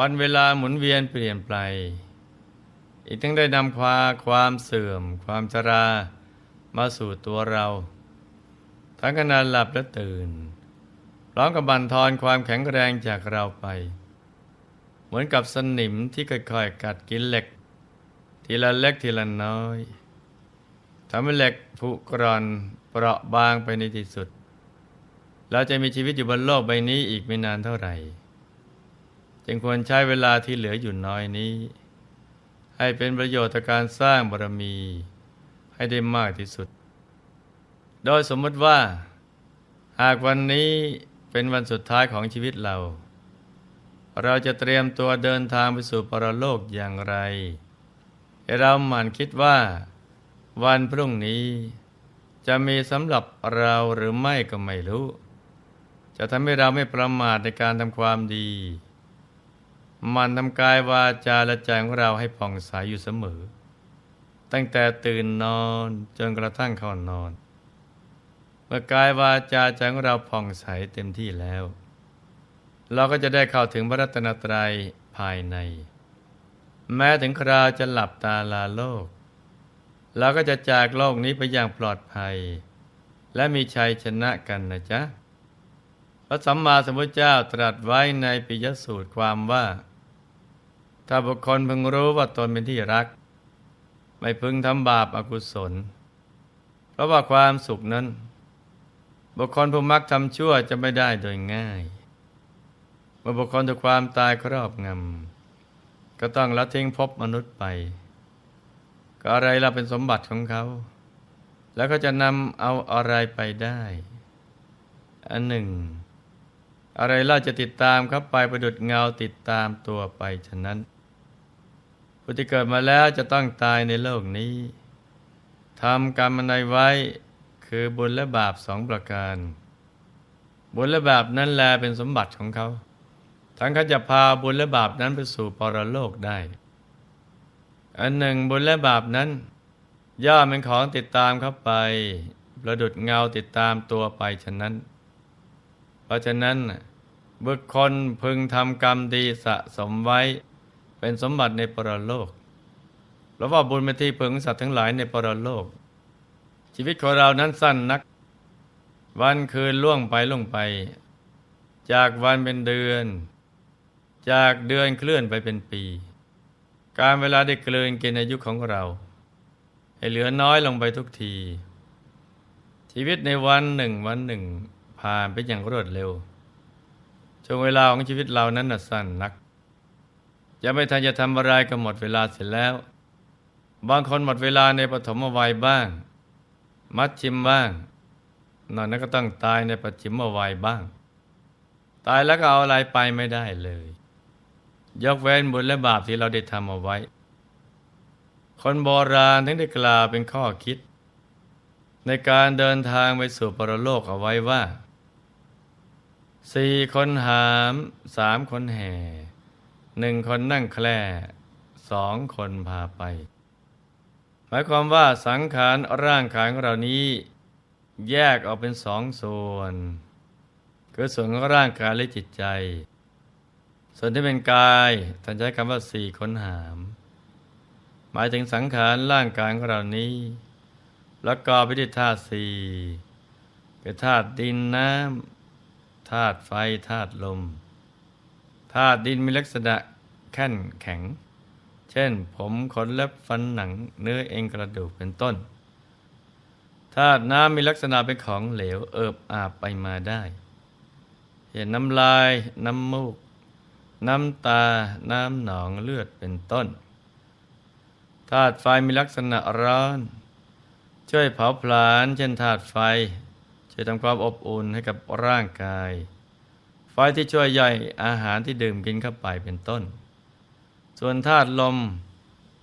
วันเวลาหมุนเวียนเปลี่ยนไป อีกทั้งได้นำความความเสื่อม ความชรา มาสู่ตัวเรา ทั้งขณะหลับและตื่นพร้อมกับบั่นทอนความแข็งแรงจากเราไป เหมือนกับสนิมที่ค่อยๆกัดกินเหล็ก ทีละเล็กทีละน้อยทำให้เหล็กผุกร่อนเปราะบางไปในที่สุด เราจะมีชีวิตอยู่บนโลกใบนี้อีกไม่นานเท่าไหร่ จึงควรใช้เวลาที่เหลืออยู่น้อยนี้ ให้เป็นประโยชน์ต่อการสร้างบารมี ให้ได้มากที่สุด โดยสมมติว่า หากวันนี้เป็นวันสุดท้ายของชีวิตเรา เราจะเตรียมตัวเดินทางไปสู่ปรโลกอย่างไร เราหมั่นคิดว่า วันพรุ่งนี้ จะมีสำหรับเราหรือไม่ก็ไม่รู้ จะทำให้เราไม่ประมาทในการทำความดี มันทำกายวาจาและใจของเราให้ผ่องใสอยู่เสมอ ตั้งแต่ตื่นนอนจนกระทั่งเข้านอน เมื่อกายวาจาใจของเราผ่องใสเต็มที่แล้ว เราก็จะได้เข้าถึงพระรัตนตรัยภายใน แม้ถึงคราวจะหลับตาลาโลกเราก็จะจากโลกนี้ไปอย่างปลอดภัย และมีชัยชนะกันนะจ๊ะ พระสัมมาสัมพุทธเจ้าตรัสไว้ในปิยสูตรความว่า ถ้าบุคคลพึงรู้ว่าตนเป็นที่รัก ไม่พึงทำบาปอากุศล เพราะว่าความสุขนั้น บุคคลผู้มักทำชั่วจะไม่ได้โดยง่าย เมื่อบุคคลถูกความตายครอบงำก็ต้องละทิ้งภพมนุษย์ไป ก็อะไรเราเป็นสมบัติของเขา แล้วก็จะนำเอาอะไรไปได้ อันหนึ่งอะไรเล่าจะติดตามเขาไปประดุดเงาติดตามตัวไปฉะนั้น ผู้ที่เกิดมาแล้วจะต้องตายในโลกนี้ทำกรรมอะไรไว้คือบุญและบาปสองประการ บุญและบาปนั้นแลเป็นสมบัติของเขา ทั้งเขาจะพาบุญและบาปนั้นไปสู่ปรโลกได้ อันหนึ่งบุญและบาปนั้น ย่อมเป็นของติดตามเขาไป ประดุดเงาติดตามตัวไปฉะนั้น เพราะฉะนั้นบุคคลพึงทำกรรมดีสะสมไว้ เป็นสมบัติในปรโลกเพราว่าบุญเป็นที่พึงสัตว์ทั้งหลายในปรโลก ชีวิตของเรานั้นสั้นนัก วันคืนล่วงไปล่วงไป จากวันเป็นเดือน จากเดือนเคลื่อนไปเป็นปี การเวลาได้เกลืนกินอายุของเรา ให้เหลือน้อยลงไปทุกที ชีวิตในวันหนึ่งวันหนึ่ง ผ่านไปอย่างรวดเร็วช่วงเวลาของชีวิตเรานั้นน่ะสั้นนัก จะไม่ทันจะทำอะไรก็หมดเวลาเสร็จแล้ว บางคนหมดเวลาในปฐมวัยบ้าง มัดชิมบ้างนอนนั้นก็ต้องตายในปัจฉิมวัยบ้าง ตายแล้วก็เอาอะไรไปไม่ได้เลย ยกเว้นบุญและบาปที่เราได้ทำเอาไว้ คนโบราณทั้งได้กล่าวเป็นข้อคิด ในการเดินทางไปสู่ปรโลกเอาไว้ว่าสี่คนหามสามคนแห่ หนึ่งคนนั่งแคล่สองคนพาไป หมายความว่าสังขารร่างกายของเรานี้ แยกออกเป็นสองส่วน คือส่วนของร่างกายและจิตใจ ส่วนที่เป็นกายท่านใช้คำว่าสี่คนหาม หมายถึงสังขารร่างกายของเรานี้แล้วก็ไปด้วยธาตุสี่คือธาตุดินน้ำธาตุไฟธาตุลม ธาตุดินมีลักษณะแข็งแข็ง เช่น ผมขนเล็บฟันหนังเนื้อเอ็นกระดูกเป็นต้น ธาตุน้ำมีลักษณะเป็นของเหลวเอิบอาบไปมาได้ เห็นน้ำลาย น้ำมูก น้ำตา น้ำหนองเลือดเป็นต้น ธาตุไฟมีลักษณะร้อน ช่วยเผาผลาญเช่นธาตุไฟช่วยทำความอบอุ่นให้กับร่างกาย ไฟที่ช่วยย่อยอาหารที่ดื่มกินเข้าไปเป็นต้น ส่วนธาตุลม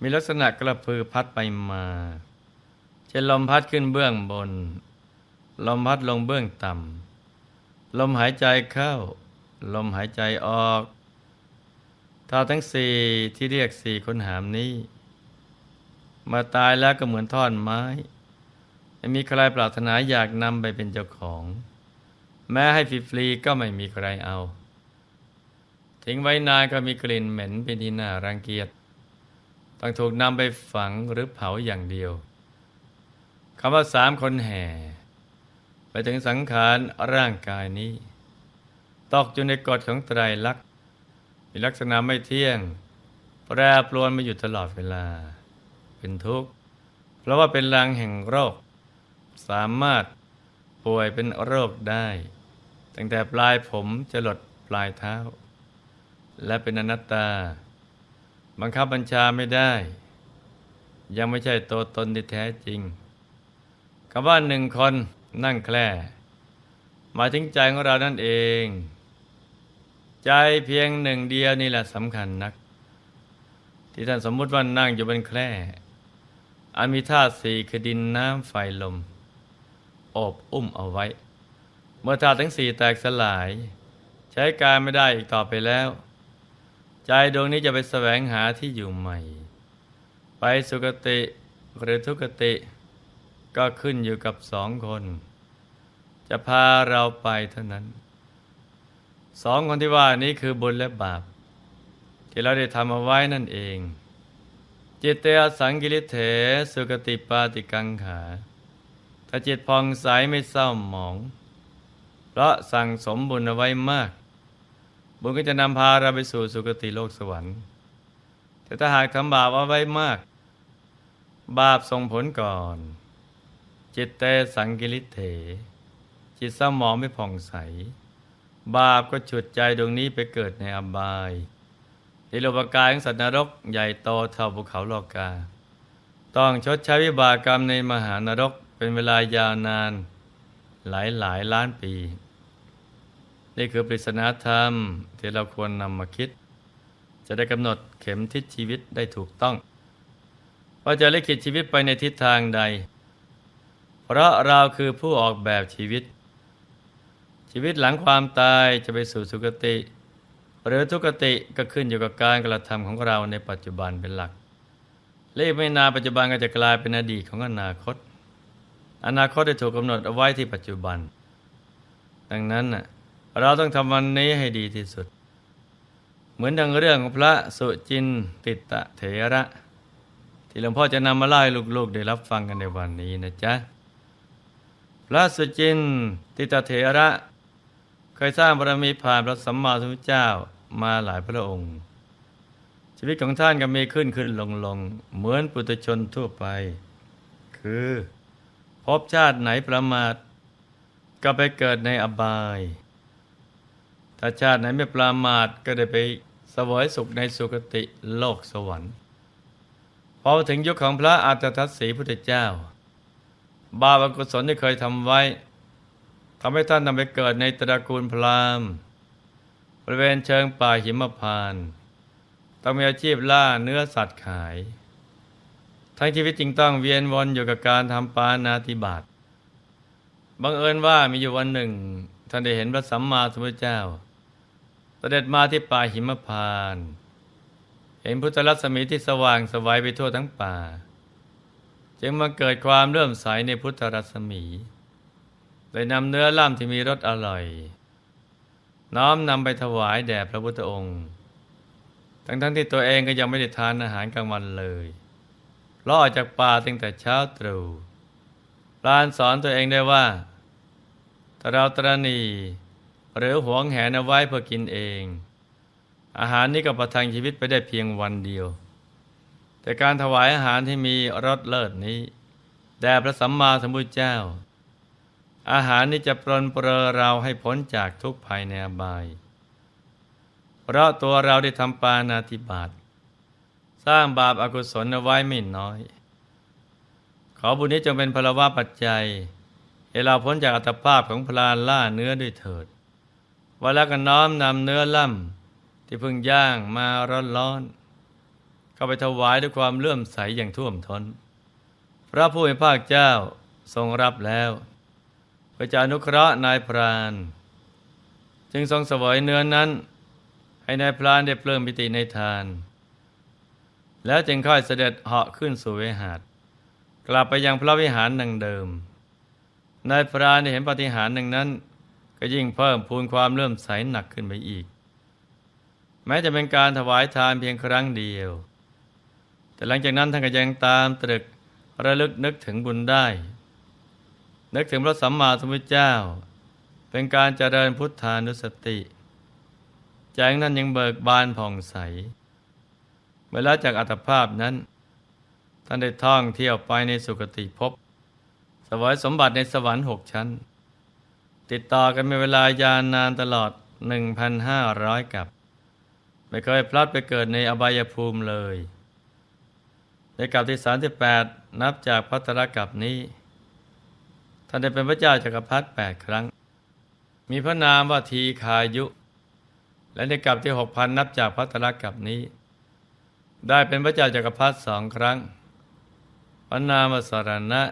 มีลักษณะกระพือพัดไปมาเช่นลมพัดขึ้นเบื้องบน ลมพัดลงเบื้องต่ำลมหายใจเข้า ลมหายใจออกธาตุทั้งสี่ที่เรียกสี่คนหามนี้ มาตายแล้วก็เหมือนท่อนไม้ไม่มีใครปรารถนาอยากนำไปเป็นเจ้าของ แม้ให้ฟรีๆก็ไม่มีใครเอา ทิ้งไว้นานก็มีกลิ่นเหม็นเป็นที่น่ารังเกียจต้องถูกนำไปฝังหรือเผาอย่างเดียวคำว่าสามคนแห่ ไปถึงสังขารร่างกายนี้ ตกอยู่ในกฎของไตรลักษณ์มีลักษณะไม่เที่ยง แปรปรวนมาอยู่ตลอดเวลา เป็นทุกข์ เพราะว่าเป็นรังแห่งโรค สามารถ ป่วยเป็นโรคได้ ตั้งแต่ปลายผมจะหลดปลายเท้า และเป็นอนัตตา บังคับบัญชาไม่ได้ ยังไม่ใช่ตัวตนที่แท้จริงคำว่าหนึ่งคนนั่งแคล่หมายถึงใจของเรานั่นเอง ใจเพียงหนึ่งเดียวนี่แหละสำคัญนัก ที่ท่านสมมุติว่านั่งอยู่บนแคร่อันมีธาตุสี่คือดินน้ำไฟลม อบอุ้มเอาไว้ เมื่อธาตุทั้งสี่แตกสลาย ใช้การไม่ได้อีกต่อไปแล้ว ใจดวงนี้จะไปแสวงหาที่อยู่ใหม่ ไปสุคติหรือทุกติ ก็ขึ้นอยู่กับสองคน จะพาเราไปเท่านั้นสองคนที่ว่านี้คือบุญและบาป ที่เราได้ทำเอาไว้นั่นเอง จิตเตอสังกิริเถสุกติปาติกังขา ถ้าจิตพองใสไม่เศร้าหมอง เพราะสั่งสมบุญเอาไว้มาก บุญก็จะนำพาเราไปสู่สุคติโลกสวรรค์ แต่ถ้าหากทำบาปเอาไว้มาก บาปส่งผลก่อน จิตเตสังกิริเถ จิตเศร้าหมองไม่ผ่องใส บาปก็ฉุดใจดวงนี้ไปเกิดในอบายในโลกกายของสัตว์นรกใหญ่โตเท่าภูเขาโลกา ต้องชดใช้วิบากกรรมในมหานรก เป็นเวลายาวนานหลายหลายล้านปี นี่คือปริศนาธรรมที่เราควรนำมาคิด จะได้กำหนดเข็มทิศชีวิตได้ถูกต้องว่าจะลิขิตชีวิตไปในทิศทางใด เพราะเราคือผู้ออกแบบชีวิต ชีวิตหลังความตายจะไปสู่สุคติ หรือทุกติก็ขึ้นอยู่กับการกระทำของเราในปัจจุบันเป็นหลักเลขไม่นานปัจจุบันก็จะกลายเป็นอดีตของอนาคต อนาคตได้ถูกกำหนดเอาไว้ที่ปัจจุบัน ดังนั้นเราต้องทำวันนี้ให้ดีที่สุด เหมือนดังเรื่องของพระสุจินติตะเถระ ที่หลวงพ่อจะนำมาเล่าให้ลูกๆ ได้รับฟังกันในวันนี้นะจ๊ะ พระสุจินติตะเถระเคยสร้างบารมีผ่านพระสัมมาสัมพุทธเจ้ามาหลายพระองค์ ชีวิตของท่านก็มีขึ้นขึ้นลงลงเหมือนปุถุชนทั่วไป คือ พบชาติไหนประมาท ก็ไปเกิดในอบาย ถ้าชาติไหนไม่ประมาทก็ได้ไปสวยสุขในสุคติโลกสวรรค์พอถึงยุคของพระอาตทัสสีพุทธเจ้า บาปอกุศลที่เคยทำไว้ทำให้ท่านนำไปเกิดในตระกูลพราหมณ์บริเวณเชิงป่าหิมพานต์ต้องมีอาชีพล่าเนื้อสัตว์ขาย ทั้งชีวิตจริงต้องเวียนวนอยู่กับการทำปานาติบาตบังเอิญว่ามีอยู่วันหนึ่ง ท่านได้เห็นพระสัมมาสัมพุทธเจ้าเสด็จมาที่ป่าหิมพานต์เห็นพุทธรัศมีที่สว่างสวัยไปทั่วทั้งป่า จึงมาเกิดความเริ่มใสในพุทธรัศมีเลยนำเนื้อล่ำที่มีรสอร่อย น้อมนำไปถวายแด่พระพุทธองค์ ทั้งทั้งที่ตัวเองก็ยังไม่ได้ทานอาหารกลางวันเลย เพราะอจากป่าตั้งแต่เช้าตรู่ปรานสอนตัวเองได้ว่าถ้าเราตรณีหรือหวงแหนเอาไว้เพื่อกินเอง อาหารนี้ก็ประทังชีวิตไปได้เพียงวันเดียว แต่การถวายอาหารที่มีรสเลิศนี้แด่พระสัมมาสัมพุทธเจ้า อาหารนี้จะปรนเปรอเราให้พ้นจากทุกภัยในอบาย เพราะตัวเราได้ทำปานาติบาต สร้างบาปอากุศลเอาไว้ไม่น้อย ขอบุญนี้จงเป็นพลวะปัจจัยให้เราพ้นจากอัตภาพของพลานล่าเนื้อด้วยเถิดวันแล้วก็น้อมนำเนื้อล่ำที่เพิ่งย่างมาร้อนๆเข้าไปถวายด้วยความเลื่อมใสอย่างท่วมทน้น พระผู้เป็นภาคเจ้าทรงรับแล้วพระเจ้านุเคราะห์นายพราน จึงทรงสวยเนื้อนั้น ให้นายพรานได้เพลิมปิติในทาน แล้วจึงค่อยเสด็จเหาะขึ้นสู่เวหาดกลับไปยังพระวิหารดังเดิม นายพรานเห็นปฏิหารย์ดังนั้น ก็ยิ่งเพิ่มพูนความเลื่มใสหนักขึ้นไปอีก แม้จะเป็นการถวายทานเพียงครั้งเดียว แต่หลังจากนั้นท่านก็ยังตามตรึกระลึกนึกถึงบุญได้ นึกถึงพระสัมมาสัมพุทธเจ้า เป็นการเจริญพุทธานุสติใจนั้นยังเบิกบานผ่องใส เมื่อละจากอัตภาพนั้น ท่านได้ท่องเที่ยวไปในสุคติภพสวยสมบัติในสวรรค์หกชั้น ติดต่อกันเป็นเวลายาวนานตลอด 1,500 กับ ไม่เคยพลัดไปเกิดในอบายภูมิเลย ในกับที่ 38 นับจากพัตรกับนี้ ท่านได้เป็นพระเจ้าจักรพรรดิ8ครั้ง มีพระนามว่าทีคายุ และในกับที่ 6,000 นับจากพัตรกับนี้ ได้เป็นพระเจ้าจักรพรรดิสองครั้งพระนามว่ารณะ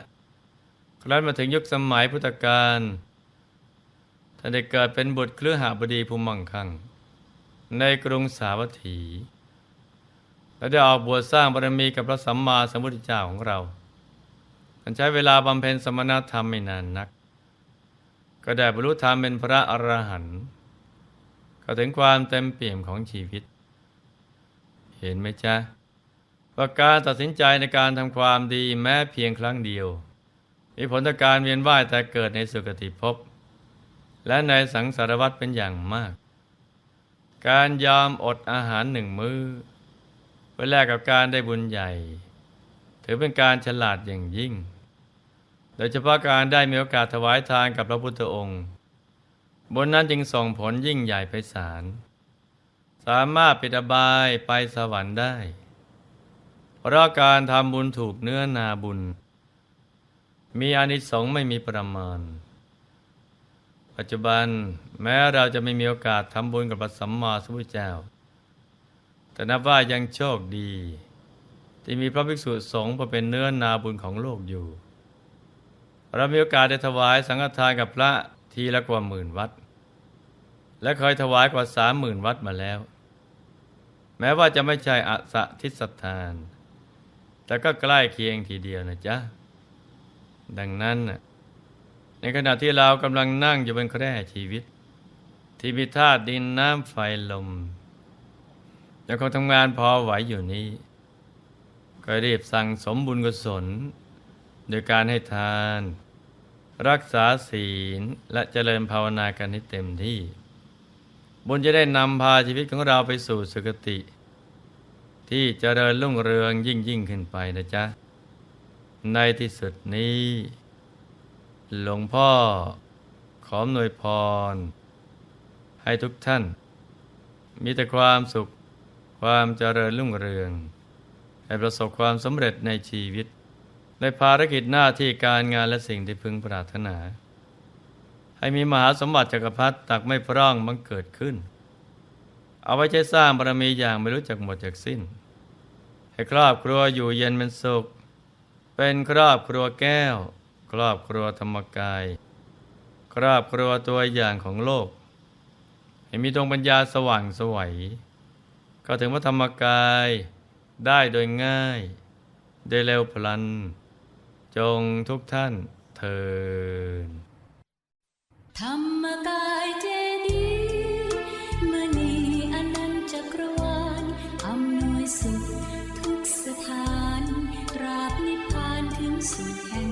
ครั้นมาถึงยุคสมัยพุทธกาลท่านได้เกิดเป็นบุตรเครือหาบดีภูมังคัง ในกรุงสาวัตถี และได้ออกบวชสร้างบารมีกับพระสัมมาสัมพุทธเจ้าของเราท่านใช้เวลาบำเพ็ญสมณธรรมไม่นานนัก ก็ได้บรรลุธรรมเป็นพระอรหันต์ก็ถึงความเต็มเปี่ยมของชีวิต เห็นไหมจ๊ะว่าการตัดสินใจในการทำความดีแม้เพียงครั้งเดียว มีผลต่อการเวียนว่ายแต่เกิดในสุคติภพและในสังสารวัฏเป็นอย่างมาก การยอมอดอาหารหนึ่งมือ้อเพื่อแลกกับการได้บุญใหญ่ ถือเป็นการฉลาดอย่างยิ่ง โดยเฉพาะการได้มีโอกาสถวายทานกับพระพุทธองค์ บนนั้นจึงส่งผลยิ่งใหญ่ไพศาล สามารถปิดอบายไปสวรรค์ได้ เพราะการทำบุญถูกเนื้อนาบุญ มีอานิสงส์ไม่มีประมาณ ปัจจุบันแม้เราจะไม่มีโอกาสทำบุญกับพระสัมมาสัมพุทธเจ้า แต่นับว่ายังโชคดี ที่มีพระภิกษุสงฆ์มาเป็นเนื้อนาบุญของโลกอยู่ เรามีโอกาสได้ถวายสังฆทานกับพระทีละกว่าหมื่นวัดและเคยถวายกว่าสามหมื่นวัดมาแล้ว แม้ว่าจะไม่ใช่อสทิสทาน แต่ก็ใกล้เคียงทีเดียวนะจ๊ะ ดังนั้น ในขณะที่เรากำลังนั่งอยู่บนแคร่ชีวิต ที่มีธาตุดินน้ำไฟลมยังคงทำงานพอไหวอยู่นี้ ก็รีบสั่งสมบุญกุศล โดยการให้ทาน รักษาศีลและเจริญภาวนากันให้เต็มที่ บุญจะได้นำพาชีวิตของเราไปสู่สุคติ ที่จเจริญรุ่งเรืองยิ่งยิ่งขึ้นไปนะจ๊ะ ในที่สุดนี้ หลวงพ่อขออำนวยพร ให้ทุกท่าน มีแต่ความสุขความเจริญรุ่งเรือง ให้ประสบความสำเร็จในชีวิต ในภารกิจหน้าที่การงานและสิ่งที่พึงปรารถนา ให้มีมหาสมบัติจักรพรรดิตักไม่พร่องบังเกิดขึ้น เอาไว้ใช้สร้างบารมีอย่างไม่รู้จักหมดจากสิ้น ให้ครอบครัวอยู่เย็นเป็นสุข เป็นครอบครัวแก้ว ครอบครัวธรรมกาย ครอบครัวตัวอย่างของโลก ให้มีดวงปัญญาสว่างสวัยก็ถึงพระธรรมกายได้โดยง่ายโดยเร็วพลัน จงทุกท่านเทิน ธรรมกายเจดีมณีอนันตจักรวาลอำนวยสุขทุกสถานตราบนิพพานถึงสุดแห่ง